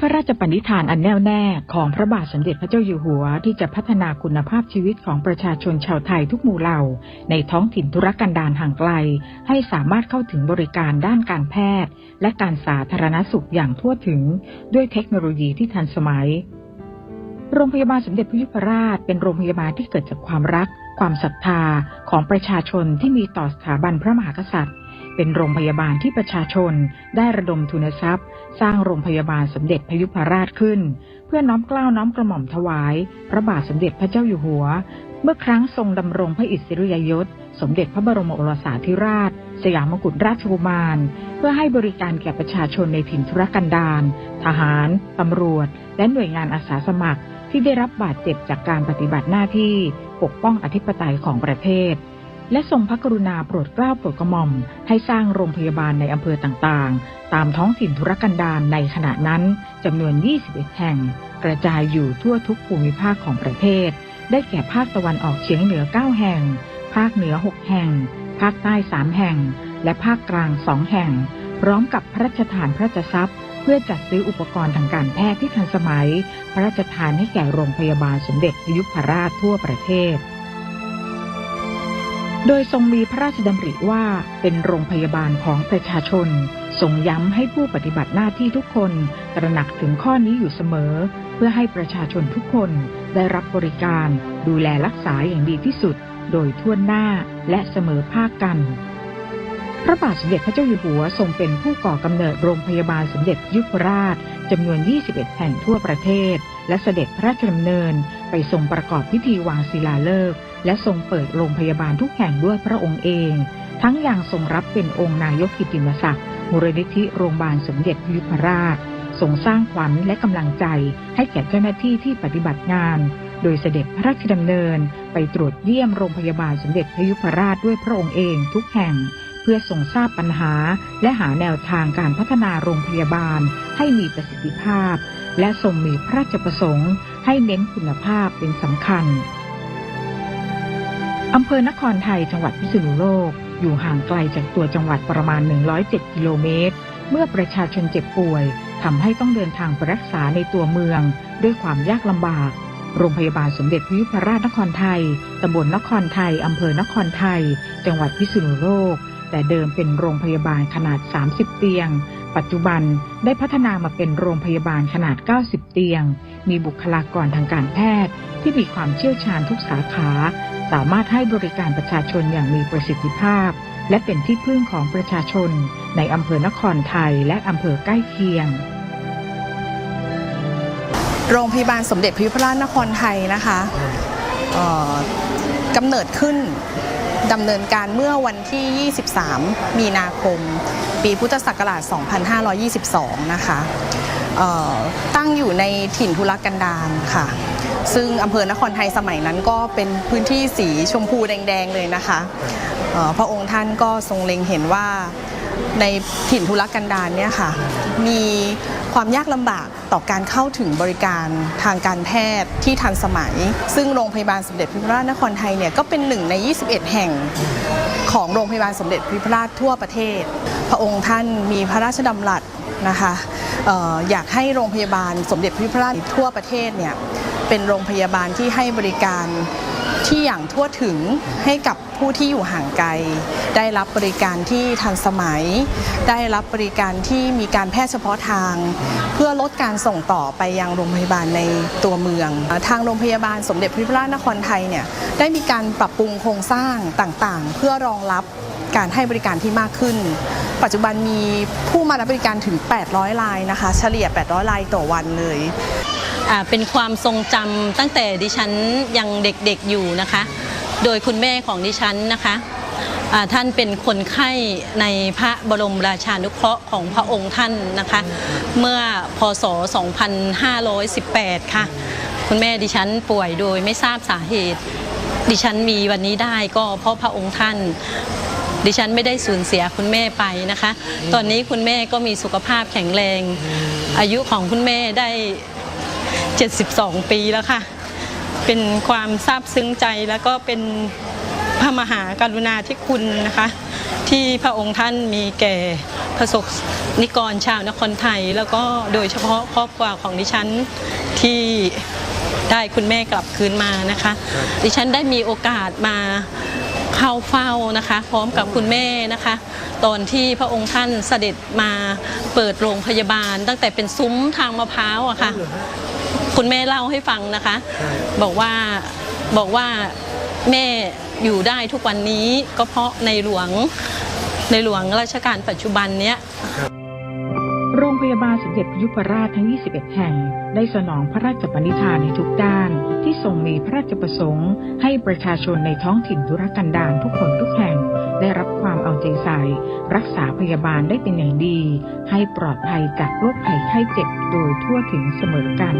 พระราชปณิธานอันแน่วแน่ของพระบาทสมเด็จพระเจ้าอยู่หัว ที่จะพัฒนาคุณภาพชีวิตของประชาชนชาวไทยทุกหมู่เหล่า ในท้องถิ่นธุรกันดารห่างไกล ให้สามารถเข้าถึงบริการด้านการแพทย์ และการสาธารณสุขอย่างทั่วถึง ด้วยเทคโนโลยีที่ทันสมัย โรงพยาบาลสมเด็จพระยุพราช เป็นโรงพยาบาลที่เกิดจากความรัก ความศรัทธาของประชาชนที่มีต่อสถาบันพระมหากษัตริย์ เป็นโรงพยาบาลที่ประชาชนได้ระดมทุนทรัพย์ สร้างโรงพยาบาลสมเด็จพยุพราชขึ้น เพื่อน้อมเกล้าน้อมกระหม่อมถวาย พระบาทสมเด็จพระเจ้าอยู่หัว เมื่อครั้งทรงดำรงพระอิสริยยศ สมเด็จพระบรมโอรสาธิราช สยามกุฎราชกุมาร เพื่อให้บริการแก่ประชาชนในถิ่นธุรกันดารทหารตำรวจ และหน่วยงานอาสาสมัครที่ได้รับบาดเจ็บจากการปฏิบัติหน้าที่ปกป้องอธิปไตยของประเทศ และทรงพระกรุณาโปรดเกล้าโปรดกระหม่อม ให้สร้างโรงพยาบาลในอำเภอต่างๆ ตามท้องถิ่นธุรกันดารในขณะนั้นจำนวน 21 แห่ง กระจายอยู่ทั่วทุกภูมิภาคของประเทศ ได้แก่ภาคตะวันออกเฉียงเหนือ 9 แห่ง ภาคเหนือ 6 แห่ง ภาคใต้ 3 แห่ง และภาคกลาง 2 แห่ง พร้อมกับพระราชทานพระราชทรัพย์เพื่อจัดซื้ออุปกรณ์ทางการแพทย์ที่ทันสมัย พระราชทานให้แก่โรงพยาบาลสมเด็จยุพราชทั่วประเทศ โดยทรงมีพระราชดำริว่าเป็นโรงพยาบาลของประชาชนทรงย้ำให้ผู้ปฏิบัติหน้าที่ทุกคนตระหนักถึงข้อนี้อยู่เสมอ เพื่อให้ประชาชนทุกคนได้รับบริการ ดูแลรักษาอย่างดีที่สุด โดยทั่วหน้าและเสมอภาคกัน พระบาทสมเด็จพระเจ้าอยู่หัวทรงเป็นผู้ก่อกำเนิดโรงพยาบาลสมเด็จยุพราชจำนวน 21 แห่งทั่วประเทศ และเสด็จพระราชดำเนินไปทรงประกอบพิธีวางศิลาฤกษ์ และทรงเปิดโรงพยาบาลทุกแห่งด้วยพระองค์เอง ทั้งอย่างทรงรับเป็นองค์นายกกิติมศักดิ์มูลนิธิโรงพยาบาลสมเด็จยุพราชทรงสร้างขวัญและกำลังใจให้แก่เจ้าหน้าที่ที่ปฏิบัติงาน โดยเสด็จพระราชดำเนิน ไปตรวจเยี่ยมโรงพยาบาลสมเด็จพยุพราชด้วยพระองค์เองทุกแห่ง เพื่อทรงทราบปัญหา และหาแนวทางการพัฒนาโรงพยาบาล ให้มีประสิทธิภาพ และทรงมีพระราชประสงค์ ให้เน้นคุณภาพเป็นสำคัญ อำเภอนครไทยจังหวัดพิษณุโลก อยู่ห่างไกลจากตัวจังหวัดประมาณ 107 กิโลเมตร เมื่อประชาชนเจ็บป่วยทำให้ต้องเดินทางไปรักษาในตัวเมือง ด้วยความยากลำบาก โรงพยาบาลสมเด็จพยุพราชนครไทยตำบลนครไทยอำเภอนครไทย จังหวัดพิษณุโลก แต่เดิมเป็นโรงพยาบาลขนาด 30 เตียง ปัจจุบันได้พัฒนามาเป็นโรงพยาบาลขนาด 90 เตียง มีบุคลากรทางการแพทย์ ที่มีความเชี่ยวชาญทุกสาขา สามารถให้บริการประชาชนอย่างมีประสิทธิภาพ และเป็นที่พึ่งของประชาชน ในอำเภอนครไทยและอำเภอใกล้เคียงโรงพยาบาลสมเด็จพยุพราชนครไทยนะคะก่อกำเนิดขึ้น ดำเนินการเมื่อวันที่ 23 มีนาคม ปีพุทธศักราช 2522 นะคะตั้งอยู่ในถิ่นทุรกันดารค่ะ ซึ่งอำเภอนครไทยสมัยนั้นก็เป็นพื้นที่สีชมพูแดง ๆ เลยนะคะ พระองค์ท่านก็ทรงเล็งเห็นว่าในถิ่นทุรกันดารเนี่ยค่ะ มี ความยากลำบากต่อการเข้าถึงบริการทางการแพทย์ที่ทันสมัย ซึ่งโรงพยาบาลสมเด็จพระราชนครไทยเนี่ยก็เป็นหนึ่งใน 21 แห่งของโรงพยาบาลสมเด็จพระราชทั่วประเทศ พระองค์ท่านมีพระราชดำรัสนะคะอออยากให้โรงพยาบาลสมเด็จพระราชทั่วประเทศเนี่ยเป็นโรงพยาบาลที่ให้บริการ ที่อย่างทั่วถึงให้กับผู้ที่อยู่ห่างไกล ได้รับบริการที่ทันสมัย ได้รับบริการที่มีการแพทย์เฉพาะทาง เพื่อลดการส่งต่อไปยังโรงพยาบาลในตัวเมือง ทางโรงพยาบาลสมเด็จพระยุพราชนครไทยเนี่ยได้มีการปรับปรุงโครงสร้างต่างๆ เพื่อรองรับการให้บริการที่มากขึ้น ปัจจุบันมีผู้มารับบริการถึง 800รายนะคะ เฉลี่ย 800รายต่อวันเลย เป็นความทรงจำตั้งแต่ดิฉันยังเด็กๆอยู่นะคะ โดยคุณแม่ของดิฉันนะคะท่านเป็นคนไข้ในพระบรมราชานุเคราะห์ของพระองค์ท่านนะคะ เมื่อพศ 2518 ค่ะ คุณแม่ดิฉันป่วยโดยไม่ทราบสาเหตุ ดิฉันมีวันนี้ได้ก็เพราะพระองค์ท่าน ดิฉันไม่ได้สูญเสียคุณแม่ไปนะคะ ตอนนี้คุณแม่ก็มีสุขภาพแข็งแรง อายุของคุณแม่ได้ 72 ปีแล้วค่ะ เป็นความซาบซึ้งใจแล้วก็เป็นพระมหากรุณาธิคุณนะคะ ที่พระองค์ท่านมีแก่ประสบนิกรชาวนครไทย แล้วก็โดยเฉพาะครอบครัวของดิฉันที่ได้คุณแม่กลับคืนมานะคะ ดิฉันได้มีโอกาสมาเข้าเฝ้านะคะ พร้อมกับคุณแม่นะคะ ตอนที่พระองค์ท่านเสด็จมาเปิดโรงพยาบาล ตั้งแต่เป็นซุ้มทางมะพร้าวอะค่ะ คุณแม่เล่าให้ฟังนะคะ บอกว่าบอกว่าแม่อยู่ได้ทุกวันนี้ก็เพราะในหลวงในหลวงรัชกาลปัจจุบันเนี้ยโรงพยาบาลสมเด็จพยุพราชทั้ง 21 แห่ง ได้สนองพระราชปณิธานในทุกด้าน ที่ทรงมีพระราชประสงค์ ให้ประชาชนในท้องถิ่นธุรกันดารทุกคนทุกแห่ง ได้รับความเอาใจใส่ รักษาพยาบาลได้เป็นอย่างดี ให้ปลอดภัยจากโรคภัยไข้เจ็บโดยทั่วถึงเสมอกัน